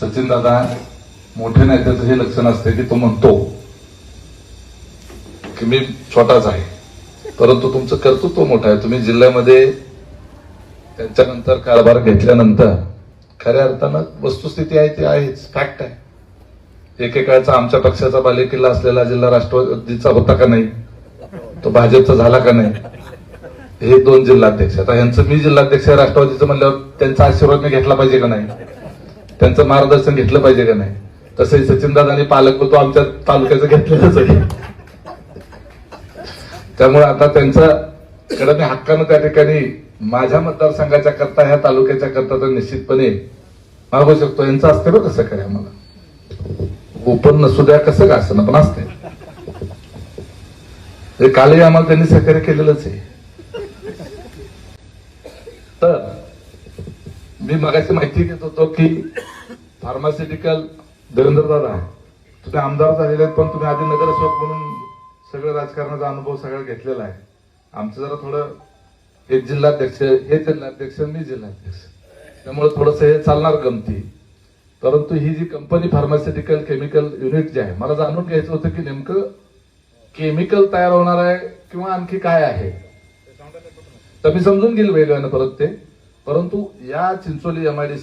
सचिन दादा मोठ्या नेत्याचं हे लक्षण असते की तो म्हणतो की मी छोटाच आहे. परंतु तुमचं कर्तृत्व मोठं आहे. तुम्ही जिल्ह्यामध्ये त्यांच्यानंतर कारभार घेतल्यानंतर खऱ्या अर्थानं वस्तुस्थिती आहे ती आहेच. फॅक्ट आहे. एकेकाळचा आमच्या पक्षाचा बालेकिल्ला असलेला जिल्हा राष्ट्रवादीचा होता का नाही? तो भाजपचा झाला का नाही? हे दोन जिल्हाध्यक्ष आता यांचं मी जिल्हाध्यक्ष राष्ट्रवादीचं म्हणल्यावर त्यांचा आशीर्वाद मी घेतला पाहिजे का नाही? त्यांचं मार्गदर्शन घेतलं पाहिजे का नाही? तसंही सचिनदादांनी पालक तो आमच्या तालुक्याचं घेतलेलंच आहे. त्यामुळे आता त्यांचा कडे मी हक्कानं त्या ठिकाणी माझ्या मतदारसंघाच्या करता ह्या तालुक्याच्या करता तर निश्चितपणे मागू शकतो. यांचं असते बघ कसं काय आम्हाला? ओपन नसू द्या कसं का असं पण असते कालही आम्हाला त्यांनी सहकार्य केलेलंच आहे. तर मी मगाशी माहिती घेत होतो की फार्मास्युटिकल देवेंद्र दादा तुम्ही आमदार झालेले आहेत पण तुम्ही आधी नगरसेवक म्हणून सगळं राजकारणाचा अनुभव सगळा घेतलेला आहे. आमचं जरा थोडं एक जिल्हाध्यक्ष हे जिल्हाध्यक्ष मी जिल्हाध्यक्ष. त्यामुळे थोडस हे चालणार गमती. परंतु ही जी कंपनी फार्मास्युटिकल केमिकल युनिट जे आहे मला जाणून घ्यायचं होतं की नेमकं केमिकल तयार होणार आहे किंवा आणखी काय आहे? तर मी समजून घेईल वेगळ्यानं परत ते. परंतु या चिंचोली एमआयडीसी